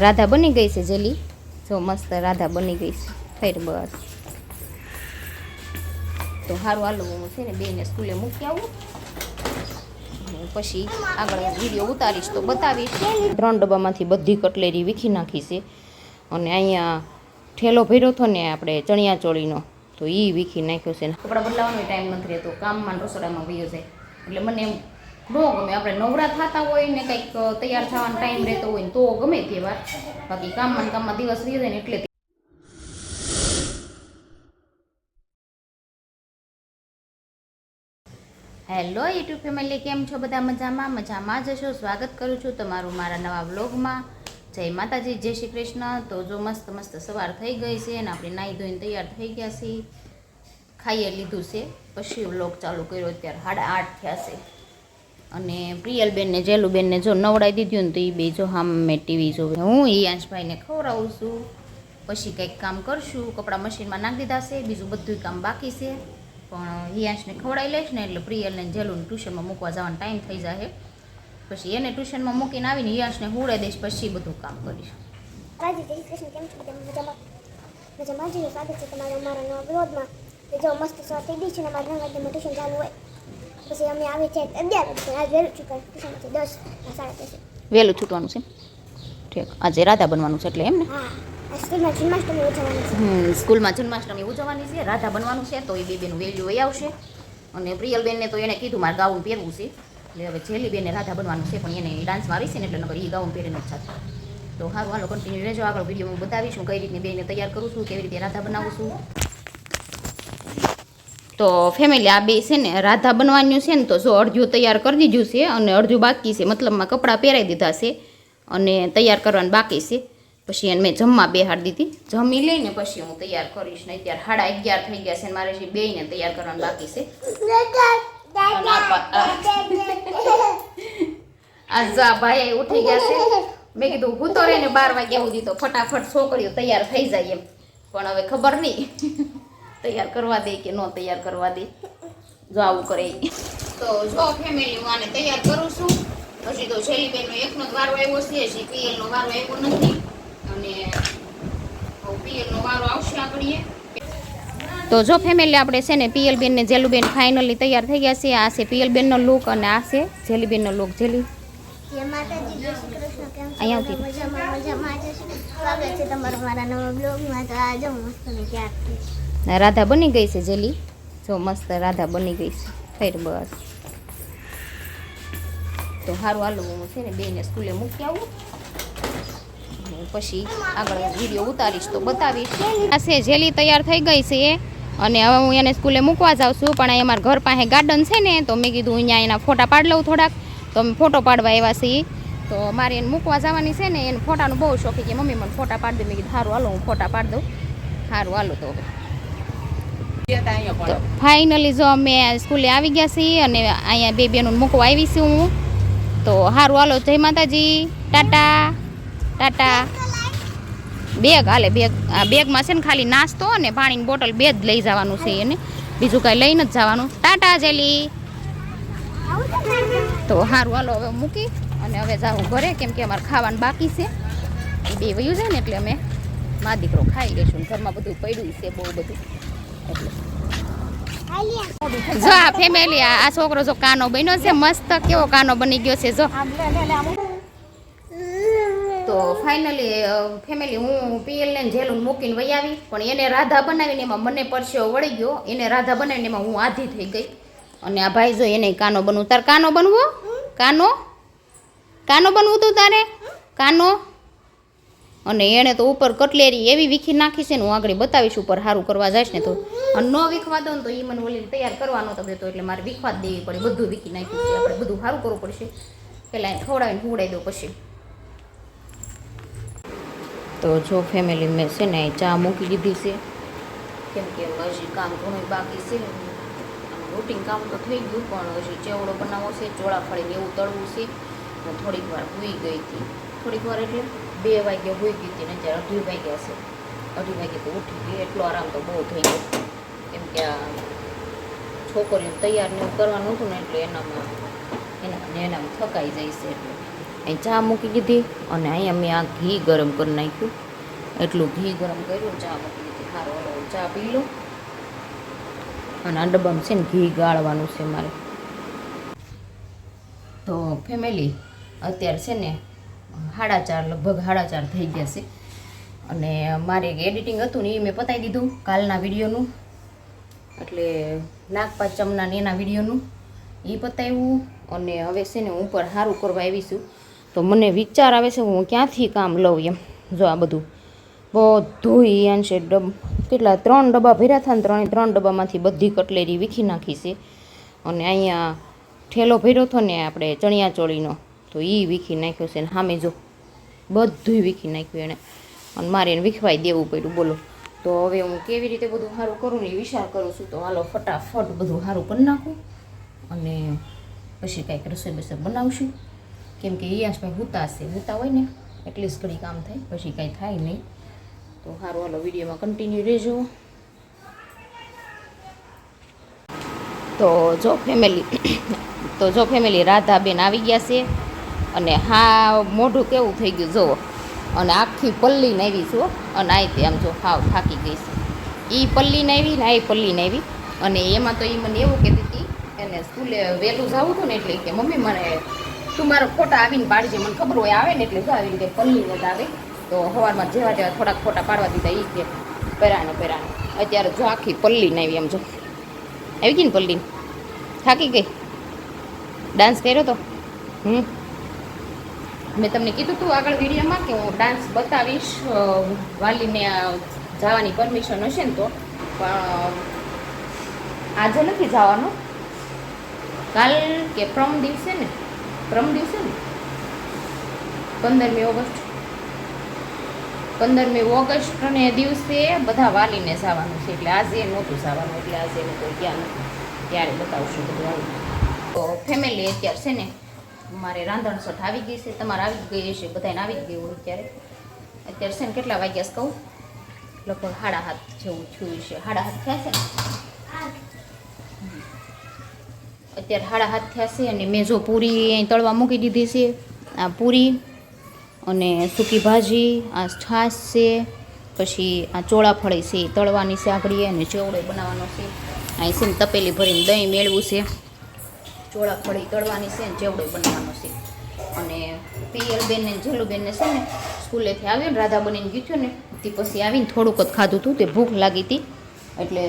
રાધા બની ગઈ છે જેલી. જો મસ્ત રાધા બની ગઈ છે. ફેર બસ. તો સારું હાલો, હું છે ને બેને સ્કૂલે મૂકી આવું. પછી આગળ વીડિયો ઉતારીશ તો બતાવીશ. ત્રણ ડબ્બામાંથી બધી કટલેરી વીખી નાખી છે. અને અહીંયા ઠેલો ભર્યો હતો ને આપણે ચણિયા ચોળીનો તો એ વીખી નાખ્યો છે કપડાં બદલાવાનો ટાઈમ નથી રહેતો. કામમાં રસોડામાં વયો જાય. એટલે મને એમ ન ગમે. આપણે નવરા થતા હોય ને કંઈક તૈયાર થવાનો ટાઈમ રહેતો હોય ને તો ગમે તે વાર. બાકી કામમાં કામમાં દિવસ રહી જાય ને એટલે હેલો યુટ્યુબ ફેમિલી કેમ છો બધા મજામાં? મજામાં જ છો? સ્વાગત કરું છું તમારું મારા નવા વ્લોગમાં. જય માતાજી, જય શ્રી કૃષ્ણ. તો જો મસ્ત મસ્ત સવાર થઈ ગઈ છે અને આપણે નાહી ધોઈને તૈયાર થઈ ગયા છીએ. ખાઈએ લીધું છે. પછી વ્લોગ ચાલુ કર્યો, અત્યારે સાડા આઠ થયા છે. અને પ્રિયલબેનને, જેલુબેનને જો નવડાવી દીધું ને તો એ બે જો હામ મેં ટીવી જોવે. હું ઈયાંશભાઈને ખવડાવું છું, પછી કંઈક કામ કરશું, કપડાં મશીનમાં નાખી દીધા છે, બીજું બધું કામ બાકી છે. પણ હિયાંશને ખવડાવી લઈશ ને એટલે પ્રિયલને જેલુને ટ્યુશનમાં મૂકવા જવાનો ટાઈમ થઈ જાય પછી એને ટ્યુશનમાં મૂકીને આવીને હિયાંશને હુડાઈ દઈશ, પછી બધું કામ કરીશ. મજામાં? જીનું સ્વાગત છે તમારું અમારા નવા બ્લોગમાં જો મસ્ત સ્વાદ થઈ ગઈ છે ને ટ્યુશન ચાલુ હોય. પછી અમે આવી છે અગિયાર આજ વહેલું ચૂકાય ટ્યુશન દસ સાડા દસે. વહેલું છૂટવાનું છે? ઠીક. આજે રાધા બનવાનું છે એટલે એમ ને? સ્કૂલમાં જન્માષ્ટમી ઉજવવાની છે. સ્કૂલમાં જન્માષ્ટમી ઉજવવાની છે. રાધા બનવાનું છે તો એ બે બેનું વેલ્યુ વહી આવશે. અને પ્રિયલબેનને તો એને કીધું મારે ગાઉન પહેરવું છે. એટલે હવે જેલીબેનને રાધા બનવાનું છે પણ એને ડાન્સમાં આવી છે ને એટલે નગર એ ગાઉન પહેરીને જ થશે તો સારું હાલો કન્ટિન્યુ રહેજો. આગળ વીડિયો હું બતાવીશ હું કઈ રીતની બેને તૈયાર કરું છું કેવી રીતે રાધા બનાવું છું. તો ફેમિલી આ બે છે ને, રાધા બનવાનું છે ને, તો જો અડધું તૈયાર કરી દીધું છે અને અડધું બાકી છે, મતલબમાં કપડાં પહેરાવી દીધા છે અને તૈયાર કરવાનું બાકી છે. પછી એને મેં જમવા બેહાડી દીધી. જમી લઈને પછી હું તૈયાર કરીશ ને અત્યારે સાડા અગિયાર થઈ ગયા છે ને મારે બે ને તૈયાર કરવાનું બાકી છે. આ ભાઈ ઉઠી ગયા છે. મેં કીધું હું તો રહીને બાર વાગ્યા સુધી તો ફટાફટ છોકરીઓ તૈયાર થઈ જાય એમ. પણ હવે ખબર નહીં. તૈયાર કરવા દે કે ન તૈયાર કરવા દે? જો આવું કરે તો જો ફેમિલી હું આને તૈયાર કરું છું. પછી તો શૈલીબેનનો એકનો જ વારો આવ્યો છે હજી પીએલનો વારો આવ્યો નથી. અને પીએલનો વારો આવશે આગળીએ તો જો ફેમિલી આપણે છે ને પિયલબેન ને જેલુબેન ફાઇનલી તૈયાર થઈ ગયા છે. આ છે પિયલબેનનો લુક અને આ છે જેલીબેનનો લુક જેલી. જય માતાજી જય શ્રી કૃષ્ણ. કેમ છો? અહીંયા મજામાં મજામાં. સ્વાગત છે તમારું મારા નવા બ્લોગમાં તો આ મસ્ત ને ક્યાંક ના, રાધા બની ગઈ છે જેલી. જો મસ્ત રાધા બની ગઈ છે. ફેર બસ. તો સારું હાલો, હું છે ને બેને સ્કૂલે મૂકી આવું. પછી આગળ વીડિયો ઉતારીશ તો બતાવીશ. આ છે જેલી તૈયાર થઈ ગઈ છે એ. અને હવે હું એને સ્કૂલે મૂકવા જાઉં છું, પણ અહીંયા અમારા ઘર પાસે ગાર્ડન છે ને, તો મેં કીધું અહીંયા એના ફોટા પાડી લઉં થોડાક. તો અમે ફોટો પાડવા આવ્યા છીએ. તો મારે એને મૂકવા જવાની છે ને, એને ફોટાનું બહુ શોખી કે મમ્મી મને ફોટા પાડી દે. મેં કીધું સારું હાલો, હું ફોટા પાડી દઉં. સારું હાલો તો હવે. ફાઇનલી જો અમે સ્કૂલે આવી ગયા છીએ અને અહીંયા બે બેનું મૂકવા આવી છું હું, તો સારું હાલો, Jai Mataji, tata tata. Bag, હાલે, બેગ બેગમાં છે ને ખાલી નાસ્તો અને પાણીની બોટલ બે જ લઈ જવાનું છે એને. બીજું કાંઈ લઈને જ જવાનું. Tata, jelly. તો સારું હાલો, હવે મૂકી અને હવે જાઉં ઘરે, કેમ કે અમારે ખાવાનું બાકી છે. એ બે વયું જાય ને એટલે અમે મા દીકરો ખાઈ લઈશું ઘરમાં બધું પડ્યું છે, બહુ બધું. જો આ ફેમિલી આ છોકરો જો કાનો બન્યો છે, મસ્ત કેવો કાનો બની ગયો છે, જો. તો ફાઇનલી ફેમિલી હું પીએલ ને જેલું મૂકીને વહી આવી, પણ એને રાધા બનાવીને એમાં મને પરસ્યો વળી ગયો. એને રાધા બનાવીને એમાં હું આધી થઈ ગઈ. અને આ ભાઈ જો એને કાનો બનવું. તાર કાનો બનવો? કાનો? કાનો બનવું તું તારે? કાનો? અને એણે તો ઉપર કટલેરી એવી વીખી નાખી છે ને હું આગળ બતાવીશ ઉપર સારું કરવા જઈશ ને તો. અને ન વીખવા દઉં તો એ મને ઓલી તૈયાર કરવાનો તો દેતો એટલે મારે વીખવા જ દેવી પડે બધું વીખી નાખ્યું છે. આપણે બધું સારું કરવું પડશે. પહેલાં એને ખવડાવીને હુવડાવી દઉં પછી. તો જો ફેમિલી મેં છે ને ચા મૂકી દીધી છે. કેમ કે હજી કામ ઘણું બાકી છે. રૂટિન કામ તો થઈ ગયું પણ હજી ચેવડો બનાવવો છે ચોળા ફળીને એવું તળવું છે. હું થોડીક વાર ભૂઈ ગઈ હતી. થોડીક વાર એટલે બે વાગે હોઈ ગઈ હતી ને અત્યારે અઢી વાગ્યા છે. અઢી વાગે તો ઉઠી ગઈ, એટલો આરામ તો બહુ થઈ ગયો. કેમ કે આ છોકરીઓ તૈયાર ને કરવાનું હતું ને એટલે એનામાં એના એનામાં થકાઈ જાય છે એટલે. અહીં ચા મૂકી દીધી અને અહીંયા મેં આ ઘી ગરમ કરી નાખ્યું. એટલું ઘી ગરમ કર્યું, ચા મૂકી દીધી. સારું ચા પી લો અને આ ડબ્બામાં છે ને ઘી ગાળવાનું છે મારે. તો ફેમિલી અત્યારે છે ને સાડા ચાર, લગભગ સાડા ચાર થઈ ગયા છે. અને મારે એડિટિંગ હતું ને એ મેં પતાવી દીધું કાલના વિડીયોનું. એટલે નાગપાંચમના ને એના વિડીયોનું એ પતાવ્યું. અને હવે છે ને હું ઉપર સારું કરવા આવી છું. તો મને વિચાર આવે છે હું ક્યાંથી કામ લઉં એમ. જો આ બધું. બધું ઈ અંશે ડબ, કેટલા ત્રણ ડબ્બા ભર્યા હતા ને ત્રણે ત્રણ ડબ્બામાંથી બધી કટલેરી વીખી નાખી છે. અને અહીંયા ઠેલો ભર્યો હતો ને આપણે ચણિયા ચોળીનો તો એ વીખી નાખ્યો છે ને સામે જો. બધુંય વીખી નાખ્યું એણે. અને મારે એને વીખવાઈ દેવું પડ્યું, બોલો. તો હવે હું કેવી રીતે બધું સારું કરું ને એ વિચાર કરું છું, તો હાલો ફટાફટ બધું સારું કરી નાખું. અને પછી કાંઈક રસોઈ બસોઈ બનાવશું. કેમ કે ઈયાશભાઈ હુતા હશે હુતા હોય ને, એટલી જ ઘડી કામ થાય, પછી કાંઈ થાય નહીં. તો સારું હાલો, વિડીયોમાં કન્ટિન્યુ રહેજો. તો જો ફેમિલી તો જો ફેમિલી રાધાબેન આવી ગયા છે. અને હા, મોઢું કેવું થઈ ગયું, જુઓ. અને આખી પલ્લી આવી છું અને આ તે આમ જો હાવ થાકી ગઈ છે. એ પલ્લીને આવી ને આ પલ્લીને આવી અને એમાં તો એ મને એવું કહેતી હતી એને સ્કૂલે વહેલું જવું હતું ને એટલે કે, મમ્મી, મને તું મારો ફોટા આવીને પાડજે, મને ખબર હોય આવે ને એટલે જો આવી રીતે પલ્લીને જ આવે. તો સવારમાં જેવા જેવા થોડાક ફોટા પાડવા દીધા એ કે, પહેરાને પહેરાને. અત્યારે જો આખી પલ્લીને આવી એમ જો. આવી ગઈ ને પલ્લી? થાકી ગઈ? ડાન્સ કર્યો તો? હમ? મેં તમને કીધું હતું આગળ વિડીયોમાં કે હું ડાન્સ બતાવીશ વાલીને જવાની પરમિશન હશે ને તો. પણ આજે નથી જવાનું. કાલ કે પ્રમ દિવસે ને? પ્રમ દિવસે ને? પંદરમી ઓગસ્ટ. પંદરમી ઓગસ્ટને દિવસે બધા વાલીને જવાનું છે. એટલે આજે નહોતું જવાનું, એટલે આજે કોઈ ત્યાં નથી. ત્યારે બતાવશું બધું તો ફેમિલી અત્યારે છે ને મારે રાંધણ સઠ આવી ગઈ છે, તમારે આવી જ ગઈ હશે બધાને આવી જ ગયું હોય અત્યારે અત્યારે છે ને કેટલા વાગ્યા કહું? લગભગ હાડા હાથ જેવું થયું છે. હાડા હાથ થયા છે અત્યારે હાડા હાથ થયા છે અને મેં જો પૂરી અહીં તળવા મૂકી દીધી છે, આ પૂરી અને સૂકી ભાજી, આ છાશ છે, પછી આ ચોળાફળી છે તળવાની છે આગળ અને ચેવડો બનાવવાનો છે. અહીં છે તપેલી ભરીને દહીં મેળવું છે. ચોળાફળી તળવાની છે ને જેવડો બનવાનો છે. અને પિયલબેન ને જેલુબેનને છે ને સ્કૂલેથી આવ્યો ને રાધા બનીને ગયું ને, તે પછી આવીને થોડુંક જ ખાધું હતું તે ભૂખ લાગી હતી એટલે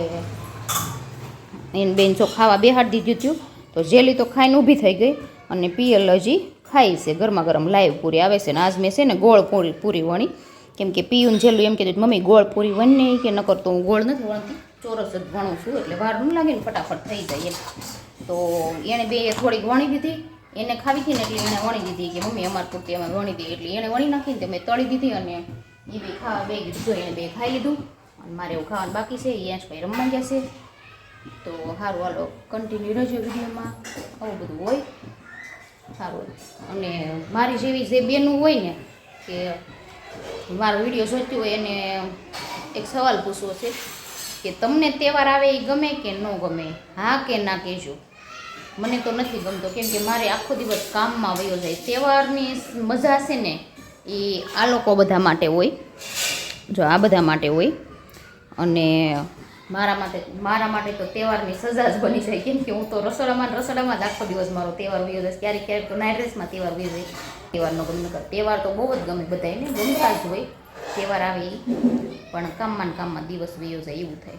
એને બેન જો ખાવા બેહાડી દીધું હતું તો જેલી તો ખાઈને ઊભી થઈ ગઈ અને પિયલ હજી ખાઈ છે, ગરમા ગરમ લાઈવ પૂરી આવે છે ને, આજ મેં છે ને ગોળ પૂરી પૂરી વણી. કેમ કે પિયુન જેલું એમ કીધું, મમ્મી, ગોળ પૂરી વણને કે નકર તો હું ગોળ નથી વણતી, ચોરસ જ ભણું છું, એટલે વાર ન લાગે ને ફટાફટ થઈ જાય એમ. તો એણે બે થોડીક વણી દીધી. એને ખાવી હતી ને એટલે એણે વણી દીધી કે મમ્મી, અમાર પૂરતી અમે વણી દીધી એટલે એણે વણી નાખીને તો મેં તળી દીધી અને એ બે ખાવા બે કીધું એને બે ખાઈ લીધું. અને મારે એવું ખાવાનું બાકી છે, એ ભાઈ રમવા ગયા છે. તો સારું હાલો કન્ટિન્યુ રહેજો વિડીયોમાં. આવું બધું હોય. સારું અને મારી જેવી જે બેનું હોય ને કે મારો વીડિયો જોતી હોય એને એક સવાલ પૂછવો છે કે તમને તહેવાર આવે એ ગમે કે ન ગમે? હા કે ના કહેજો? મને તો નથી ગમતો, કેમ કે મારે આખો દિવસ કામમાં વયો જાય. તહેવારની મજા છે ને, એ આ લોકો બધા માટે હોય. જો આ બધા માટે હોય. અને મારા માટે મારા માટે તો તહેવારની સજા જ બની જાય. કેમ કે હું તો રસોડામાં રસોડામાં જ આખો દિવસ મારો તહેવાર વયો જાય. ક્યારેક ક્યારેક તો નાઇટ ડ્રેસમાં તહેવાર વયો જાય. તહેવારનો ગમે તહેવાર તો બહુ જ ગમે બધાને ગમતા જ હોય. તહેવાર આવે. પણ કામમાં કામમાં દિવસ વયો જાય એવું થાય.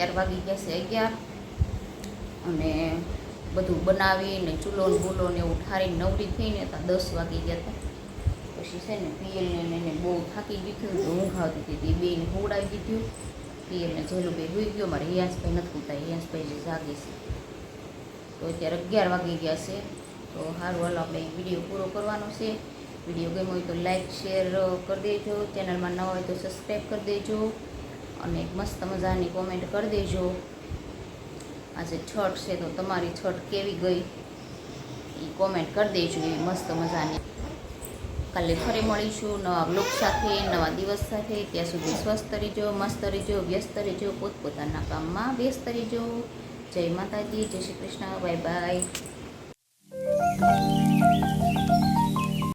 અગિયાર વાગી ગયા છે અગિયાર. અને બધું બનાવીને ચૂલો ને ને એવું ઠારીને નવરી થઈને હતા દસ વાગી ગયા હતા. પછી છે ને પિયલને એને બહુ થાકી ગયું તો ઊંઘ આવતી હતી. બેને હોડાવી દીધું. પિયલને જેલું બે હોઈ ગયો. મારે હિયાંશભાઈ નથી પૂતા હિયાંશભાઈ જાગે છે. તો અત્યારે અગિયાર વાગી ગયા છે. તો સારું હાલો આપણે વીડિયો પૂરો કરવાનો છે. વીડિયો ગમ્યો હોય તો લાઇક શેર કરી દેજો. ચેનલમાં ન હોય તો સબસ્ક્રાઈબ કરી દેજો. અને મસ્ત મજાની કોમેન્ટ કરી દેજો. આજે છઠ છે તો તમારી છઠ કેવી ગઈ? એ કોમેન્ટ કરી દેજો એવી મસ્ત મજાની. કાલે ફરી મળીશું નવા બ્લોગ સાથે, નવા દિવસ સાથે. ત્યાં સુધી સ્વસ્થ રહેજો, મસ્ત રહેજો, વ્યસ્ત રહેજો, પોતપોતાના કામમાં વ્યસ્ત રહેજો. જય માતાજી, જય શ્રી કૃષ્ણ બાય બાય